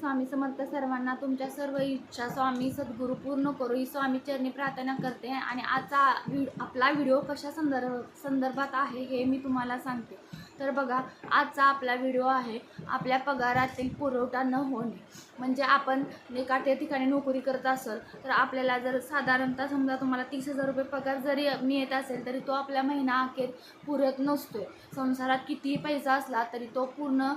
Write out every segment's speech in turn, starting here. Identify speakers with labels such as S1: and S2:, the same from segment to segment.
S1: स्वामी समर्थ सर्वांना तुमच्या सर्व इच्छा स्वामी सद्गुरू पूर्ण करू. ही स्वामी चरणी प्रार्थना करते आणि आजचा व्हिड आपला व्हिडिओ कशा संदर्भ संदर्भात आहे हे मी तुम्हाला सांगते. तर बघा आजचा आपला व्हिडिओ आहे आपल्या पगारातील पुरवठा न होणे. म्हणजे आपण एखाद्या ठिकाणी नोकरी करत असेल तर आपल्याला जर साधारणतः समजा तुम्हाला तीस हजार रुपये पगार जरी मिळत असेल तरी तो आपल्या महिना अखेर पुरत नसतोय. संसारात कितीही पैसा असला तरी तो पूर्ण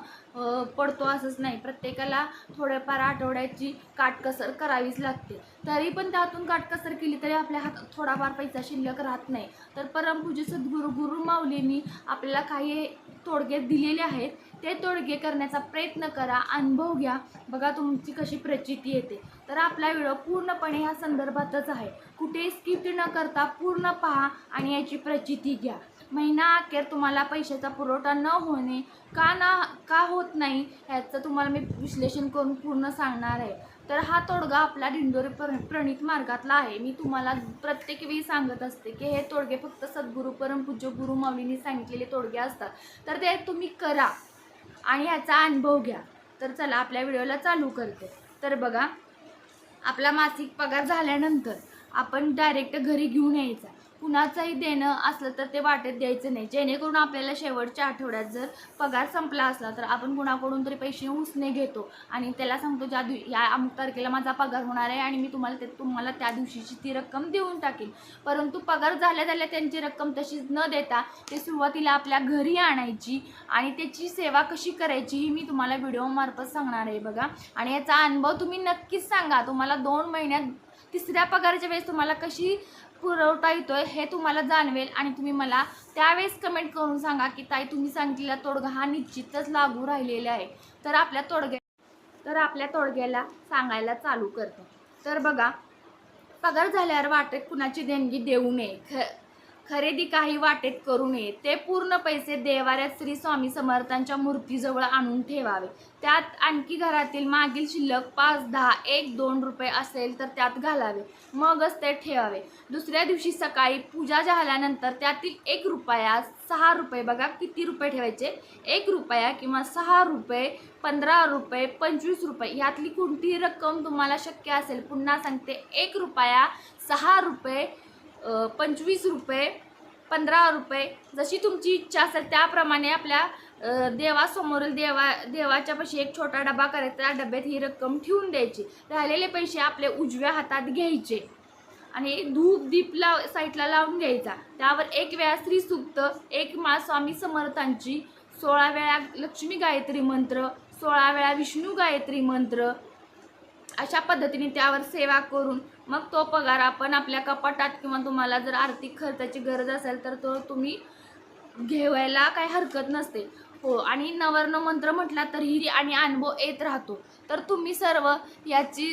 S1: पडतो असंच नाही. प्रत्येकाला थोड्याफार आठवड्याची काटकसर करावीच लागते. तरी पण त्यातून काटकसर केली तरी आपल्या हातात थोडाफार पैसा शिल्लक राहत नाही. तर परमपूज्य सद्गुरू गुरु माऊलींनी आपल्याला काही तोडगे दिलेले आहेत. ते तोडगे करण्याचा प्रयत्न करा अनुभव घ्या. बघा तुमची कशी प्रचिती येते. तर आपला व्हिडिओ पूर्णपणे ह्या संदर्भातच आहे. कुठे स्किप न करता पूर्ण पहा आणि याची प्रचिती घ्या. महिना अखेर तुम्हाला पैशाचा पुरवठा न होणे का ना का होत नाही ह्याचं तुम्हाला मी विश्लेषण करून पूर्ण सांगणार आहे. तर हा तोडगा आपला दिंडोरी प्र प्रणित मार्गातला आहे. मी तुम्हाला प्रत्येक वेळी सांगत असते की हे तोडगे फक्त सद्गुरू परमपूज्य गुरु माऊलींनी सांगितलेले तोडगे असतात. तर ते तुम्ही करा आणि ह्याचा अनुभव घ्या. तर चला आपल्या व्हिडिओला चालू करते. तर बघा आपला मासिक पगार झाल्यानंतर आपण डायरेक्ट घरी घेऊन यायचा. कुणाचंही देणं असलं तर ते वाटेत द्यायचं नाही. जेणेकरून आपल्याला शेवटच्या आठवड्यात जर पगार संपला असला तर आपण कुणाकडून तरी पैसे उसने घेतो. आणि त्याला सांगतो ज्या दिव या अमुक तारखेला माझा पगार होणार आहे आणि मी तुम्हाला ते तुम्हाला त्या दिवशीची ती रक्कम देऊन टाकेन. परंतु पगार झाल्या झाल्या त्यांची रक्कम तशीच न देता ते सुरुवातीला आपल्या घरी आणायची आणि त्याची सेवा कशी करायची ही मी तुम्हाला व्हिडिओमार्फत सांगणार आहे बघा. आणि याचा अनुभव तुम्ही नक्कीच सांगा. तुम्हाला दोन महिन्यात तिसऱ्या पगाराच्या वेळेस तुम्हाला कशी पुरवठा येतोय हे तुम्हाला जाणवेल आणि तुम्ही मला त्यावेळेस कमेंट करून सांगा की ताई तुम्ही सांगितलेला तोडगा हा निश्चितच लागू राहिलेला आहे. तर आपल्या तोडग्या तर आपल्या तोडग्याला सांगायला चालू करतो. तर बघा पगार झाल्यावर वाटेत कुणाची देणगी देऊ नये. ख खरेदी काही वाटेत करू नये. ते पूर्ण पैसे देवाऱ्यात श्री स्वामी समर्थांच्या मूर्तीजवळ आणून ठेवावे. त्यात आणखी घरातील मागील शिल्लक पाच दहा एक दोन रुपये असेल तर त्यात घालावे. मगच ते ठेवावे. दुसऱ्या दिवशी सकाळी पूजा झाल्यानंतर त्यातील एक रुपया सहा रुपये बघा किती रुपये ठेवायचे? एक रुपया किंवा सहा रुपये पंधरा रुपये पंचवीस रुपये यातली कोणतीही रक्कम तुम्हाला शक्य असेल पुन्हा सांगते. एक रुपया सहा रुपये पंचवीस रुपये पंधरा रुपये जशी तुमची इच्छा असेल त्याप्रमाणे आपल्या देवासमोरील देवा देवाच्या पाशी एक छोटा डबा करायचा त्या डब्यात ही रक्कम ठेवून द्यायची. राहिलेले पैसे आपले उजव्या हातात घ्यायचे. आणि धूप दीप लाव साईडला लावून घ्यायचा. त्यावर एक वेळा स्त्री सुक्त एक माळ स्वामी समर्थांची सोळा वेळा लक्ष्मी गायत्री मंत्र सोळा वेळा विष्णू गायत्री मंत्र अशा पद्धतीने त्यावर सेवा करून मग तो पगार आपण आपल्या कपाटात किंवा तुम्हाला जर आर्थिक खर्चाची गरज असेल तर तो तुम्ही घेवायला काही हरकत नसते. हो आणि नवर्ण मंत्र म्हटला तरीही आणि अनुभव येत राहतो. तर तुम्ही सर्व याची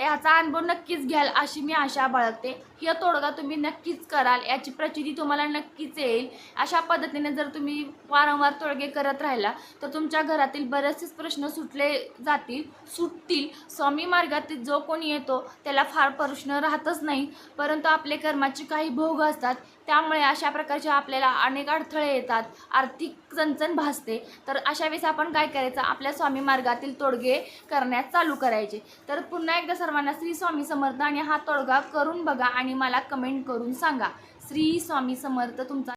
S1: याचा अनुभव नक्कीच घ्याल अशी मी आशा बाळगते. हे तोडगा तुम्ही नक्कीच कराल याची प्रचिती तुम्हाला नक्कीच येईल. अशा पद्धतीने जर तुम्ही वारंवार तोडगे करत राहिला तर तुमच्या घरातील बरेचसेच प्रश्न सुटले जातील सुटतील. स्वामी मार्गातील जो कोणी येतो त्याला फार प्रश्न राहतच नाही. परंतु आपले कर्माचे काही भोग असतात त्यामुळे अशा प्रकारचे आपल्याला अनेक अडथळे येतात. आर्थिक चणचण भासते. तर अशा वेळेस आपण काय करायचं? आपल्या स्वामी मार्गातील तोडगे करण्यास चालू करायचे. तर पुन्हा एकदा सर्वांना श्री स्वामी समर्थ आणि हा तोडगा करून बघा आणि मला कमेंट करून सांगा. श्री स्वामी समर्थ तुमचा